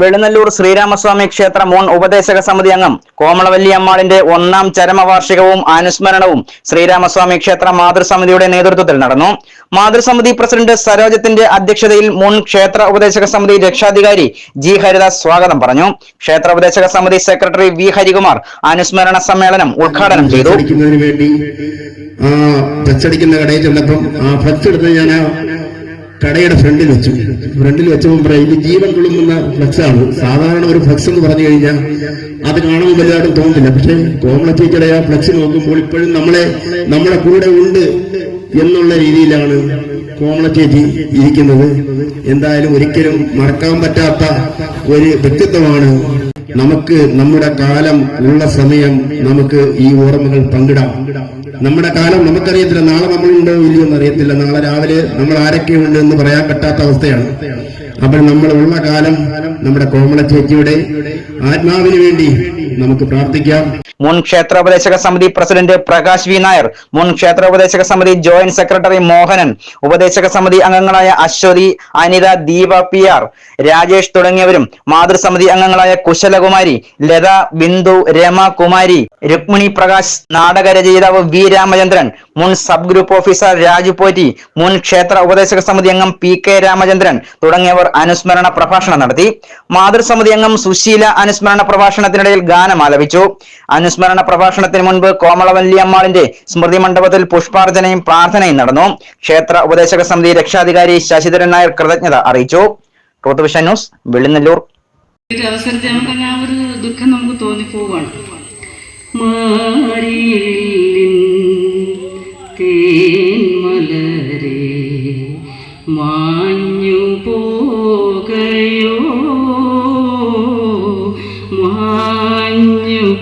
വെളുന്നല്ലൂർ ശ്രീരാമസ്വാമി ക്ഷേത്ര മുൻ ഉപദേശക സമിതി അംഗം കോമളവല്ലി അമ്മാളിന്റെ ഒന്നാം ചരമവാർഷികവും അനുസ്മരണവും ശ്രീരാമസ്വാമി ക്ഷേത്ര മാതൃസമിതിയുടെ നേതൃത്വത്തിൽ നടന്നു. മാതൃസമിതി പ്രസിഡന്റ് സരോജത്തിന്റെ അധ്യക്ഷതയിൽ മുൻ ക്ഷേത്ര ഉപദേശക സമിതി രക്ഷാധികാരി ജി ഹരിദാസ് സ്വാഗതം പറഞ്ഞു. ക്ഷേത്ര ഉപദേശക സമിതി സെക്രട്ടറി വി ഹരികുമാർ അനുസ്മരണ സമ്മേളനം ഉദ്ഘാടനം ചെയ്തു. ആ ഞാൻ കടയുടെ ഫ്രണ്ടിൽ വെച്ചു. ഫ്രണ്ടിൽ വെച്ചപ്പോൾ പറയാം ഇത് ജീവൻ കൊള്ളുന്ന ഫ്ലക്സാണ് സാധാരണ ഒരു ഫ്ലക്സ് എന്ന് പറഞ്ഞു കഴിഞ്ഞാൽ അത് കാണുമ്പോൾ വലുതായിട്ടും തോന്നുന്നില്ല പക്ഷേ കോമളത്തേക്കടെ ആ ഫ്ലക്സ് നോക്കുമ്പോൾ ഇപ്പോഴും നമ്മളെ നമ്മുടെ കൂടെ ഉണ്ട് എന്നുള്ള രീതിയിലാണ് കോമളത്തേറ്റി ഇരിക്കുന്നത്. എന്തായാലും ഒരിക്കലും മറക്കാൻ പറ്റാത്ത ഒരു വ്യക്തിത്വമാണ് നമുക്ക് നമ്മുടെ കാലം ഉള്ള സമയം നമുക്ക് ഈ ഓർമ്മകൾ പങ്കിടാം. നമ്മുടെ കാലം നമുക്കറിയത്തില്ല നാളെ നമ്മളുണ്ടോ ഇല്ലയോ എന്ന് അറിയത്തില്ല നാളെ രാവിലെ നമ്മൾ ആരൊക്കെയുണ്ട് എന്ന് പറയാൻ പറ്റാത്ത അവസ്ഥയാണ്. അപ്പോൾ നമ്മൾ ഉള്ള കാലം നമ്മുടെ കോമള ചേച്ചിയുടെ ആത്മാവിന് വേണ്ടി നമുക്ക് പ്രാർത്ഥിക്കാം. മുൻ ക്ഷേത്രോപദേശക സമിതി പ്രസിഡന്റ് പ്രകാശ് വി നായർ മുൻ ക്ഷേത്രോപദേശക സമിതി ജോയിന്റ് സെക്രട്ടറി മോഹനൻ ഉപദേശക സമിതി അംഗങ്ങളായ അശ്വതി അനിത ദീപ പി ആർ രാജേഷ് തുടങ്ങിയവരും മാതൃസമിതി അംഗങ്ങളായ കുശലകുമാരി ലത ബിന്ദു രമ കുമാരി രുക്മിണി പ്രകാശ് നാടക രചയിതാവ് വി രാമചന്ദ്രൻ മുൻ sub group officer Raju Potti മുൻ ക്ഷേത്ര ഉപദേശക സമിതി അംഗം പി കെ രാമചന്ദ്രൻ തുടങ്ങിയവർ അനുസ്മരണ പ്രഭാഷണം നടത്തി. മാതൃസമിതി അംഗം സുശീല അനുസ്മരണ പ്രഭാഷണത്തിനിടയിൽ ഗാനം ആലപിച്ചു. അനുസ്മരണ പ്രഭാഷണത്തിന് മുൻപ് കോമളവല്ലി അമ്മാളിന്റെ സ്മൃതി മണ്ഡപത്തിൽ പുഷ്പാർച്ചനയും പ്രാർത്ഥനയും നടന്നു. ക്ഷേത്ര ഉപദേശക സമിതി രക്ഷാധികാരി ശശിധരൻ നായർ കൃതജ്ഞത അറിയിച്ചു. ന്യൂസ് വെള്ളിനെല്ലൂർ. അവസരത്തിൽ ദുഃഖം നമുക്ക് തോന്നിപ്പോവാണ്. മാഞ്ഞു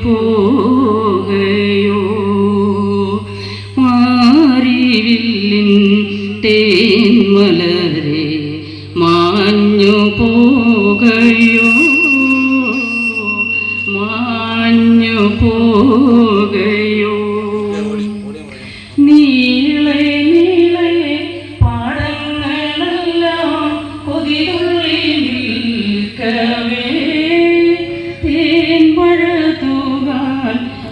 പോകയോ മാറിവില്ലിൻ തേന്മലരെ മാഞ്ഞു പോകയോ മാഞ്ഞു പോകയോ